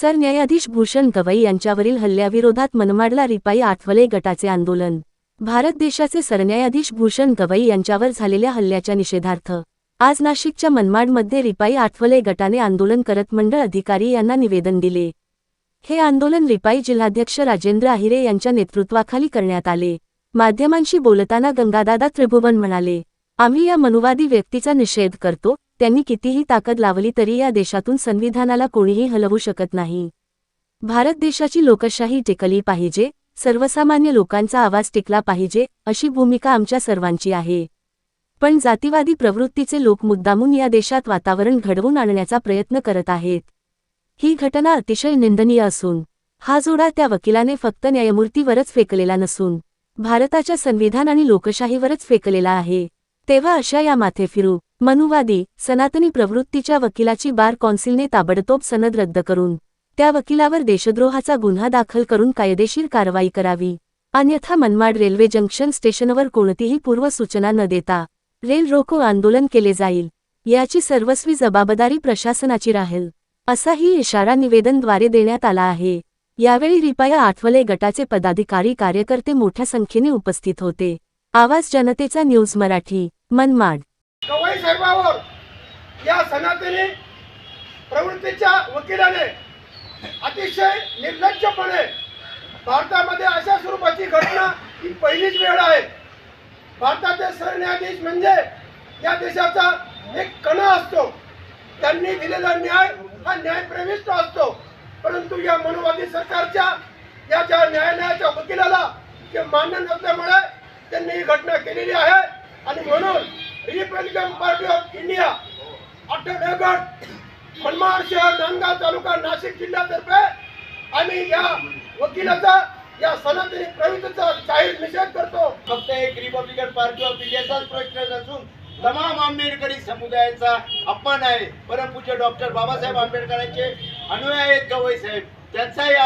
सरन्यायाधीश भूषण गवई यांच्यावरील हल्ल्याविरोधात मनमाडला रिपाई आठवले गटाचे आंदोलन. भारत देशाचे सरन्यायाधीश भूषण गवई यांच्यावर झालेल्या हल्ल्याच्या निषेधार्थ आज नाशिकच्या मनमाडमध्ये रिपाई आठवले गटाने आंदोलन करत मंडळ अधिकारी यांना निवेदन दिले. हे आंदोलन रिपाई जिल्हाध्यक्ष राजेंद्र आहिरे यांच्या नेतृत्वाखाली करण्यात आले. माध्यमांशी बोलताना गंगादादा त्रिभुवन म्हणाले आम्ही या मनुवादी व्यक्तीचा निषेध करतो त्यांनी कितीही ताकद लावली तरी या देशातून संविधानाला कोणीही हलवू शकत नाही. भारत देशाची लोकशाही टिकली पाहिजे सर्वसामान्य लोकांचा आवाज टिकला पाहिजे अशी भूमिका आमच्या सर्वांची आहे. पण जातीवादी प्रवृत्तीचे लोक मुद्दामून या देशात वातावरण घडवून आणण्याचा प्रयत्न करत आहेत. ही घटना अतिशय निंदनीय असून हा जोडा त्या वकिलाने फक्त न्यायमूर्तीवरच फेकलेला नसून भारताच्या संविधान आणि लोकशाहीवरच फेकलेला आहे. तेव्हा अशा या माथेफिरू मनुवादी सनातनी प्रवृत्तीच्या वकिलाची बार कौन्सिलने ताबडतोब सनद रद्द करून त्या वकिलावर देशद्रोहाचा गुन्हा दाखल करून कायदेशीर कारवाई करावी. अन्यथा मनमाड रेल्वे जंक्शन स्टेशनवर कोणतीही पूर्वसूचना न देता रेल रोको आंदोलन केले जाईल. याची सर्वस्वी जबाबदारी प्रशासनाची राहील. असाही इशारा निवेदनद्वारे देण्यात आला आहे. यावेळी रिपाया आठवले गटाचे पदाधिकारी कार्यकर्ते मोठ्या संख्येने उपस्थित होते. आवाज जनतेचा न्यूज मराठी मनमाड. गवई साहेबावर या सनातनी प्रवृत्तीच्या वकिलाने अतिशय निर्लज्जपणे भारतामध्ये अशा स्वरूपाची घटना ही पहिलीच वेळ आहे. भारताचे सरन्यायाधीश म्हणजे या देशाचा एक कणा असतो. त्यांनी दिलेला न्याय हा न्यायप्रविष्ट असतो. परंतु या मनोवादी सरकारच्या या ज्या न्यायालयाच्या वकिलाला जे मान्य नसल्यामुळे त्यांनी ही घटना केलेली आहे. आणि म्हणून रिपब्लिकन पार्टी ऑफ इंडिया अठ्ठेगड मनमाड शहर नांदगाव तालुका नाशिक जिल्ह्यातर्फे आम्ही या वकिलाचा या सनातनी प्रवृत्तीचा जाहीर निषेध करतो. फक्त एक रिपब्लिकन पार्टी ऑफ इंडियाचाच प्रश्न असून तमाम आंबेडकरी समुदायाचा अपमान आहे. परमपूज्य डॉक्टर बाबासाहेब आंबेडकरांचे अनुयायी आहेत गवई साहेब? त्यांचा या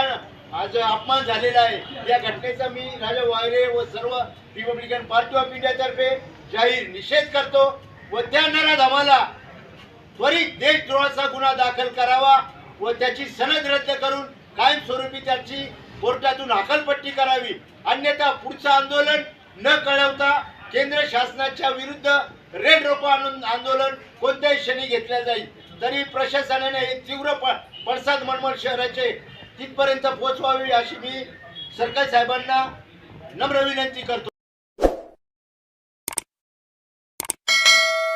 आज अपमान झालेला आहे. या घटनेचा मी राजा वायरे व सर्व रिपब्लिकन पार्टी ऑफ इंडियातर्फे जाहीर निषेध करतो. व त्या आम्हाला त्वरित देशद्रोहाचा गुन्हा दाखल करावा व त्याची सनद रद्द करून कायमस्वरूपी त्याची कोर्टातून हकालपट्टी करावी. अन्यथा पुढचं आंदोलन न कळवता केंद्र शासनाच्या विरुद्ध रेड रोको आणून आंदोलन कोणत्याही क्षणी घेतल्या जाईल. तरी प्रशासनाने हे तीव्र प- पडसाद मनमोहन शहराचे तिथपर्यंत पोहोचवावी अशी मी सरकार साहेबांना नम्र विनंती करतो.